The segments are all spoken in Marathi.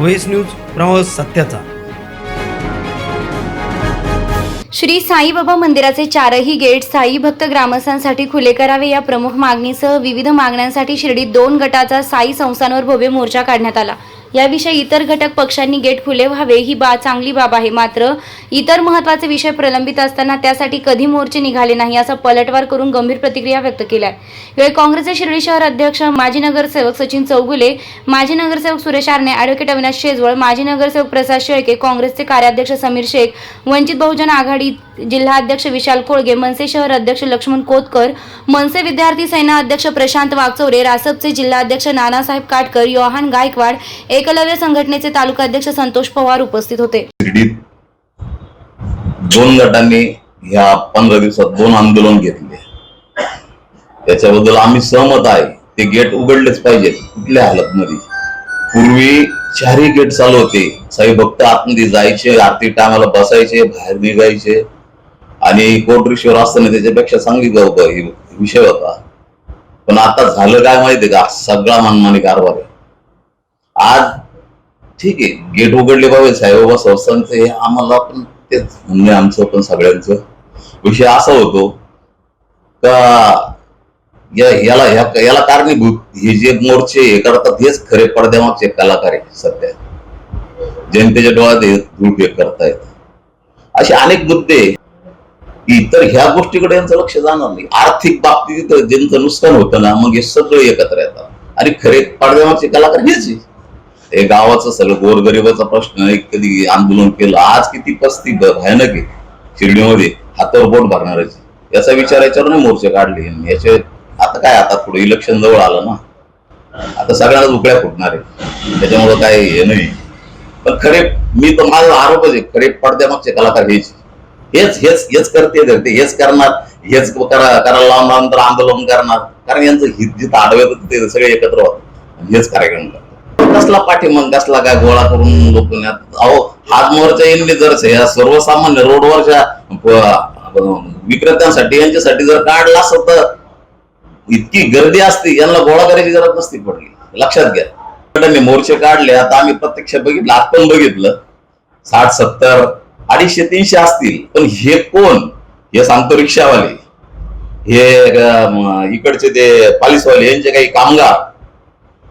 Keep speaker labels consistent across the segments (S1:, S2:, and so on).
S1: व्हॉइस न्यूज प्रवास सत्याचा.
S2: श्री साईबाबा मंदिराचे चारही गेट साई भक्त ग्रामस्थांसाठी खुले करावे या प्रमुख मागणीसह विविध मागण्यांसाठी शिर्डीत दोन गटाचा साई संस्थांवर भव्य मोर्चा काढण्यात आला. याविषयी इतर घटक पक्षांनी गेट खुले व्हावे ही बा चांगली बाब आहे. मात्र इतर महत्त्वाचे विषय प्रलंबित असताना त्यासाठी कधी मोर्चे निघाले नाही असा पलटवार करून गंभीर प्रतिक्रिया व्यक्त केल्या. यावेळी काँग्रेसचे शिर्डी शहर अध्यक्ष माजी नगरसेवक सचिन चौगुले माजी नगरसेवक सुरेश आरणे अॅडव्होकेट अविनाश शेजवळ माजी नगरसेवक प्रसाद शेळके काँग्रेसचे कार्याध्यक्ष समीर शेख वंचित बहुजन आघाडी जिल्हा अध्यक्ष विशाल कोळगे मनसे शहर अध्यक्ष लक्ष्मण कोतकर मनसे विद्यार्थी सेना अध्यक्ष प्रशांत वागचौरे रासपचे जिल्हाध्यक्ष नानासाहेब काटकर योहान गायकवाड एकलव्य संघटनेचे तालुका अध्यक्ष संतोष पवार उपस्थित होते.
S3: दोन गटांनी ह्या पंधरा दिवसात दोन आंदोलन घेतले. त्याच्याबद्दल आम्ही सहमत आहे. ते गेट उघडलेच पाहिजेत कुठल्या हालत मध्ये पूर्वी चारही गेट चालू होते. साई भक्त आतमध्ये जायचे आरती टायमाला बसायचे बाहेर निघायचे. आणि कोटरेश्वर असताना त्याच्यापेक्षा सांगितलं होतं हे विषय होता. पण आता झालं काय माहितीये का? सगळा मनमानी कारभार आहे. आज ठीक आहे गेट उघडले पाहिजे साईबाबा संस्थांचं हे आम्हाला पण तेच म्हणणे आमचं पण सगळ्यांचं. विषय असा होतो का या- याला ह्या- याला कारणीभूत हे जे मोर्चे हे करतात हेच खरे पडद्यामागचे कलाकार आहे सध्या. जनतेच्या डोळ्यात हे दुरुपयोग करतायत. असे अनेक मुद्दे इतर ह्या गोष्टीकडे यांचं लक्ष जाणार नाही. आर्थिक बाबतीत ज्यांचं नुकसान होतं ना मग हे सगळे एकत्र येतात. आणि खरे पडद्यामागचे कलाकार हेच आहे हे गावाचं सगळं गोरगरिबाचा प्रश्न एक कधी आंदोलन केलं आज किती पस्ती भयानक आहे. शिर्डीमध्ये हातावर बोट भरणाऱ्याची. याचा विचार याच्यावर नाही मोर्चे काढले याचे आता काय आता पुढे इलेक्शन जवळ आलं ना. आता सगळ्यांनाच उकळ्या फुटणार आहे. त्याच्यामुळे काय हे नाही. पण खरे मी तर माझा आरोपच आहे. खरे पडद्यामागचे कलाकार हेच. हेच हेच हेच करते धरते हेच करणार. हेच करा करायला लावणार तर आंदोलन करणार. कारण यांचं हित जिथं आडवत ते सगळे एकत्र होतात. हेच कार्यक्रम करतात. कसला पाठिंबा कसला काय गोळा करून लोक अहो हातमोरच्या मोर्चा जर या सर्वसामान्य रोडवरच्या विक्रेत्यांसाठी यांच्यासाठी जर काढला असत तर इतकी गर्दी असते यांना गोळा करायची गरज नसती पडली. लक्षात घ्या. मी मोर्चे काढले आता आम्ही प्रत्यक्ष बघितलं आज पण बघितलं. साठ सत्तर अडीचशे तीनशे असतील. पण हे कोण? हे सांगतो रिक्षावाले. हे इकडचे ते पालिसवाले यांचे काही कामगार.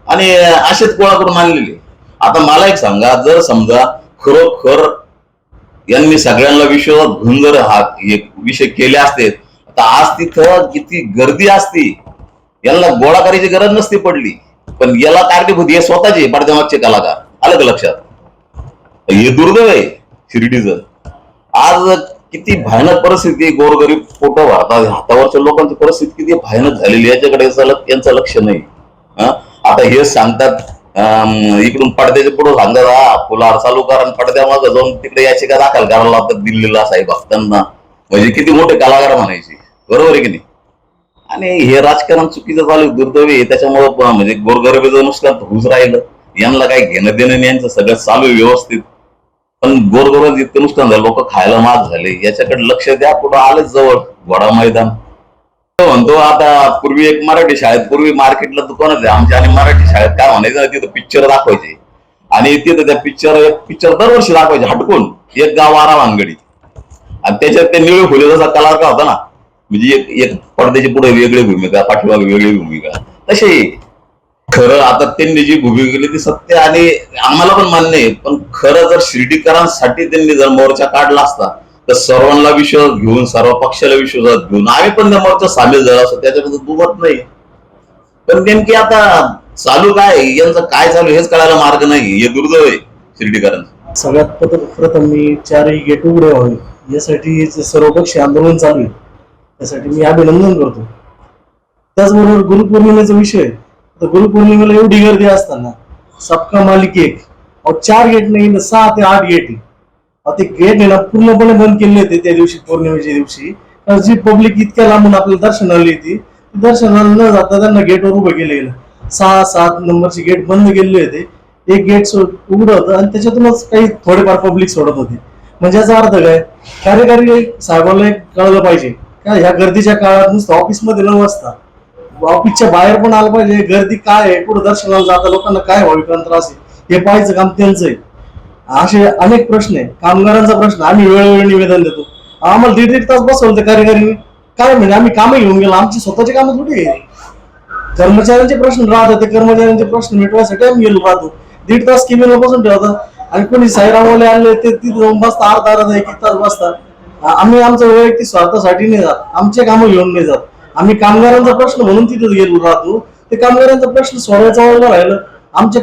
S3: आणि असेच गोळा करून आणलेले. आता मला एक सांगा जर समजा खरोखर यांनी सगळ्यांना विश्वासात घेऊन जर हा विषय केले असते तर आज तिथं किती गर्दी असती. यांना गोळा करायची गरज नसती पडली. पण याला कारणीभूत हे स्वतःचे पडद्यामागचे कलाकार. आलं का लक्षात? हे दुर्दैव आहे शिर्डीचं. आज किती भयानक परिस्थिती गोरगरीब फोटो भारतात. हातावरच्या लोकांची परिस्थिती किती भयानक झालेली याच्याकडे यांचं लक्ष नाही. हा? आता हे सांगतात अं, इकडून पडद्याच्या पुढे सांगतात हा फुलार चालू करा आणि पडद्या मागं जाऊन तिकडे याचिका दाखल करायला लावतात दिल्लीला साहेब भक्तांना म्हणजे किती मोठे कलाकार म्हणायचे. बरोबर आहे की नाही? आणि हे राजकारण चुकीचं चालू दुर्दैवी आहे. त्याच्यामुळं म्हणजे गोरगरिबीचं नुसतं होऊच राहिलं. यांना काही घेणं देणं नाही यांचं सगळं चालू आहे व्यवस्थित. पण गोरगरज इतकं नुकसान झालं लोक खायला माग झाले. याच्याकडे लक्ष द्या पुढं आलेच जवळ वडा मैदान. म्हणतो आता पूर्वी एक मराठी शाळेत पूर्वी मार्केटला दुकानच आहे आमच्या आणि मराठी शाळेत काय म्हणायचं तिथं पिक्चर दाखवायचे. आणि तिथं त्या पिक्चर एक पिक्चर दरवर्षी दाखवायचे हटकून. एक गाव आरा वांगडी आणि त्याच्यात ते निळे फुले जसा कलार का होता ना म्हणजे एक एक पडद्याची पुढे वेगळी भूमिका पाठीमागे वेगळी भूमिका. तशी. खरं आता त्यांनी जी भूमिका केली ती सत्य आणि आम्हाला पण मान्य आहे. पण खरं जर शिर्डीकरांसाठी त्यांनी जर मोर्चा काढला असता तर सर्वांना विश्वास घेऊन सर्व पक्षाला विश्वासात घेऊन आम्ही पण त्या मोर्चा सामील झाला असतो त्याच्याबद्दल दुमत नाही. पण नेमकी आता चालू काय यांचं काय चालू आहे हेच कळायला मार्ग नाही हे दुर्दैव आहे शिर्डीकरांचं.
S4: सगळ्यात प्रथम मी चारही गेट उघडे व्हावे. यासाठी सर्वपक्षीय आंदोलन चालू आहे त्यासाठी मी अभिनंदन करतो. त्याचबरोबर गुरुपौर्णिमेचा विषय तर गुरुपौर्णिमेला एवढी गर्दी असताना सबका मालिक एक. अहो चार गेट नाही सहा ते आठ गेट आहे. ते गेट आहे ना पूर्णपणे बंद केले होते त्या दिवशी पौर्णिमेच्या दिवशी. जी पब्लिक इतक्या लांबून आपल्याला दर्शनाला येते ती दर्शनाला न जाता त्यांना गेटवर उभं केलं गेलं. सहा सात नंबरचे गेट बंद केलेले होते. एक गेट उघडं होतं आणि त्याच्यातूनच काही थोडेफार पब्लिक सोडत होते. म्हणजे याचा अर्थ काय? कार्यकारी साहेबांना एक कळलं पाहिजे. का ह्या गर्दीच्या काळात नुसतं ऑफिसमध्ये न वाजता ऑफिसच्या बाहेर पण आलं पाहिजे. गर्दी काय आहे? कुठं दर्शनाला जाता लोकांना काय भाविकांना त्रास आहे. हे पाहायचं काम त्यांचं आहे. असे अनेक प्रश्न आहे. कामगारांचा प्रश्न आम्ही वेळोवेळी निवेदन देतो. आम्हाला दीड दीड तास बसवलं ते कार्यकारी काय म्हणजे आम्ही कामं घेऊन गेलो आमची स्वतःची कामं थोडी आहे कर्मचाऱ्यांचे प्रश्न राहतात ते कर्मचाऱ्यांचे प्रश्न मिटवायसाठी आम्ही गेलो राहतो. दीड तास किमीला बसून ठेवतात आणि कोणी साईरामवाले आणले ते तिथे जाऊन बसतात अर्धा अर्धा एक तास बसतात. आम्ही आमचं वैयक्तिक स्वार्थासाठी नाही जात. आमचे कामं घेऊन नाही जात. आम्ही कामगारांचा प्रश्न म्हणून तिथे गेलो राहतो. ते कामगारांचा प्रश्न सोडवायचा राहिलं. आमचे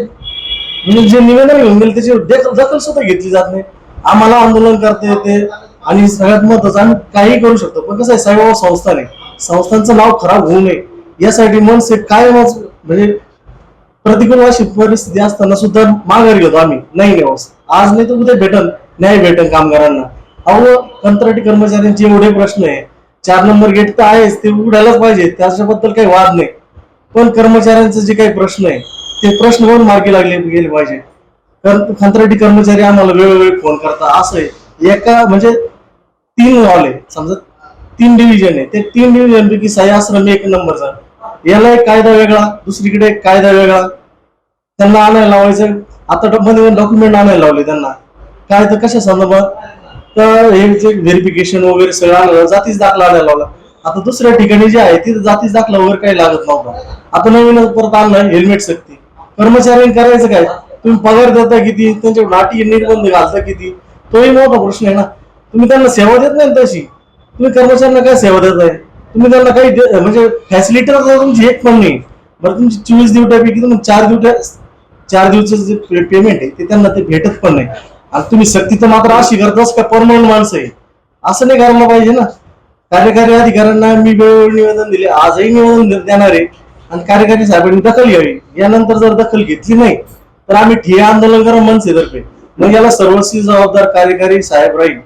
S4: म्हणजे जे निवेदन घेऊन गेले त्याची दख- दखल सुद्धा घेतली जात नाही. आम्हाला आंदोलन करता येते आणि सगळ्यात महत्वाचं आम्ही काही करू शकतो पण कसं आहे साईबाबा संस्थान आहे संस्थांचं नाव खराब होऊ नये. यासाठी मनसे कायमच म्हणजे प्रतिकूल अशी परिस्थिती असताना सुद्धा माघारी घेतो आम्ही. नाही नाही आज नाही तर उद्या भेटन न्याय भेटन कामगारांना. अहो कंत्राटी कर्मचाऱ्यांचे एवढे प्रश्न आहे. चार नंबर गेट तर आहेच ते उघडायलाच पाहिजे त्याच्याबद्दल काही वाद नाही. पण कर्मचाऱ्यांचे जे काही प्रश्न आहे ते प्रश्न पण मार्गी लागले गेले पाहिजे. कारण कंत्राटी कर्मचारी आम्हाला वेळोवेळी फोन करतात. असं आहे. एका म्हणजे तीन वाले समजा तीन डिव्हिजन आहे. ते तीन डिव्हिजन पैकी साई आश्रम एक नंबरचा याला एक कायदा वेगळा दुसरीकडे एक कायदा वेगळा. त्यांना आणायला लावायचं. आता मध्ये डॉक्युमेंट आणायला लावले त्यांना. काय तर कशा संदर्भात? तर हे जे व्हेरिफिकेशन वगैरे सगळं आलं जातीच दाखला आणायला लावला. आता दुसऱ्या ठिकाणी जे आहे तिथे जातीच दाखला वगैरे काही लागत नव्हता. आता नवीन परत आणलं हेल्मेट सक्ती. कर्मचाऱ्यांनी करायचं काय? तुम्ही पगार देता किती? त्यांच्या नाटी निर्बंध घालता किती? तोही मोठा प्रश्न आहे ना. तुम्ही त्यांना सेवा देत नाही तशी. तुम्ही कर्मचाऱ्यांना काय सेवा देताय तुम्ही त्यांना काही म्हणजे फॅसिलिटी तुमची एक पण नाही. बरं तुमची चोवीस दिवट्यापैकी तुम्ही चार दिवट्या चार दिवसाचं जे पेमेंट आहे ते त्यांना ते भेटत पण नाही. आणि तुम्ही सक्ती तर मात्र अशी करताच का परमनंट माणसं आहे? असं नाही करायला पाहिजे ना. कार्यकारी अधिकाऱ्यांना मी वेळोवेळी निवेदन दिले आजही निवेदन देणार आहे. आणि कार्यकारी साहेबांनी दखल घ्यावी. यानंतर जर दखल घेतली नाही तर आम्ही ठिय्या आंदोलन करा मनसेतर्फे मग याला सर्वस्वी जबाबदार कार्यकारी साहेब राहील.